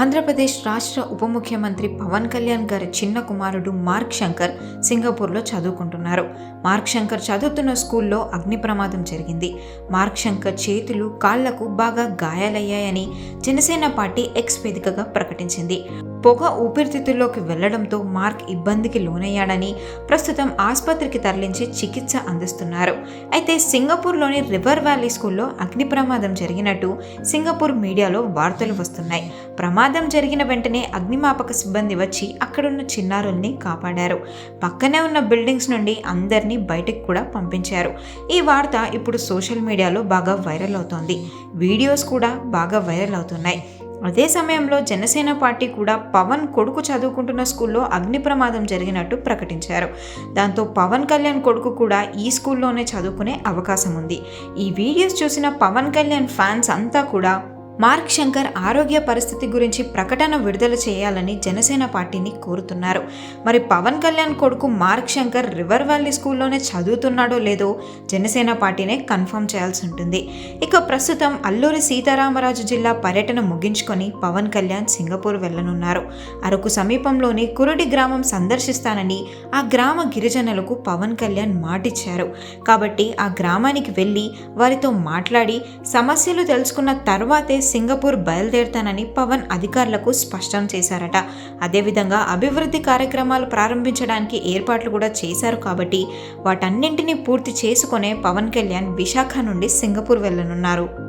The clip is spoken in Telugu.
ఆంధ్రప్రదేశ్ రాష్ట్ర ఉప ముఖ్యమంత్రి పవన్ కళ్యాణ్ గారి చిన్న కుమారుడు మార్క్ శంకర్ సింగపూర్లో చదువుకుంటున్నారు. మార్క్ శంకర్ చదువుతున్న స్కూల్లో అగ్ని ప్రమాదం జరిగింది. మార్క్ శంకర్ చేతులు కాళ్ళకు బాగా గాయాలయ్యాయని జనసేన పార్టీ ఎక్స్ వేదికగా ప్రకటించింది. పొగ ఊపిరితిత్తుల్లోకి వెళ్ళడంతో మార్క్ ఇబ్బందికి లోనయ్యాడని ప్రస్తుతం ఆసుపత్రికి తరలించి చికిత్స అందిస్తున్నారు. అయితే సింగపూర్లోని రివర్ వ్యాలీ స్కూల్లో అగ్ని ప్రమాదం జరిగినట్టు సింగపూర్ మీడియాలో వార్తలు వస్తున్నాయి. ప్రమాదం జరిగిన వెంటనే అగ్నిమాపక సిబ్బంది వచ్చి అక్కడున్న చిన్నారుల్ని కాపాడారు. పక్కనే ఉన్న బిల్డింగ్స్ నుండి అందరినీ బయటకు కూడా పంపించారు. ఈ వార్త ఇప్పుడు సోషల్ మీడియాలో బాగా వైరల్ అవుతోంది. వీడియోస్ కూడా బాగా వైరల్ అవుతున్నాయి. అదే సమయంలో జనసేన పార్టీ కూడా పవన్ కొడుకు చదువుకుంటున్న స్కూల్లో అగ్ని ప్రమాదం జరిగినట్టు ప్రకటించారు. దాంతో పవన్ కళ్యాణ్ కొడుకు కూడా ఈ స్కూల్లోనే చదువుకునే అవకాశం ఉంది. ఈ వీడియోస్ చూసిన పవన్ కళ్యాణ్ ఫ్యాన్స్ అంతా కూడా మార్క్ శంకర్ ఆరోగ్య పరిస్థితి గురించి ప్రకటన విడుదల చేయాలని జనసేన పార్టీని కోరుతున్నారు. మరి పవన్ కళ్యాణ్ కొడుకు మార్క్ శంకర్ రివర్ వ్యాలీ స్కూల్లోనే చదువుతున్నాడో లేదో జనసేన పార్టీనే కన్ఫర్మ్ చేయాల్సి ఉంటుంది. ఇక ప్రస్తుతం అల్లూరి సీతారామరాజు జిల్లా పర్యటన ముగించుకొని పవన్ కళ్యాణ్ సింగపూర్ వెళ్ళనున్నారు అరకు సమీపంలోని కురుడి గ్రామం సందర్శిస్తానని ఆ గ్రామ గిరిజనులకు పవన్ కళ్యాణ్ మాటిచ్చారు. కాబట్టి ఆ గ్రామానికి వెళ్ళి వారితో మాట్లాడి సమస్యలు తెలుసుకున్న తర్వాతే సింగపూర్ బయలుదేరుతానని పవన్ అధికారులకు స్పష్టం చేశారట. అదేవిధంగా అభివృద్ధి కార్యక్రమాలు ప్రారంభించడానికి ఏర్పాట్లు కూడా చేశారు కాబట్టి వాటన్నింటినీ పూర్తి చేసుకునే పవన్ కళ్యాణ్ విశాఖ నుండి సింగపూర్ వెళ్ళనున్నారు.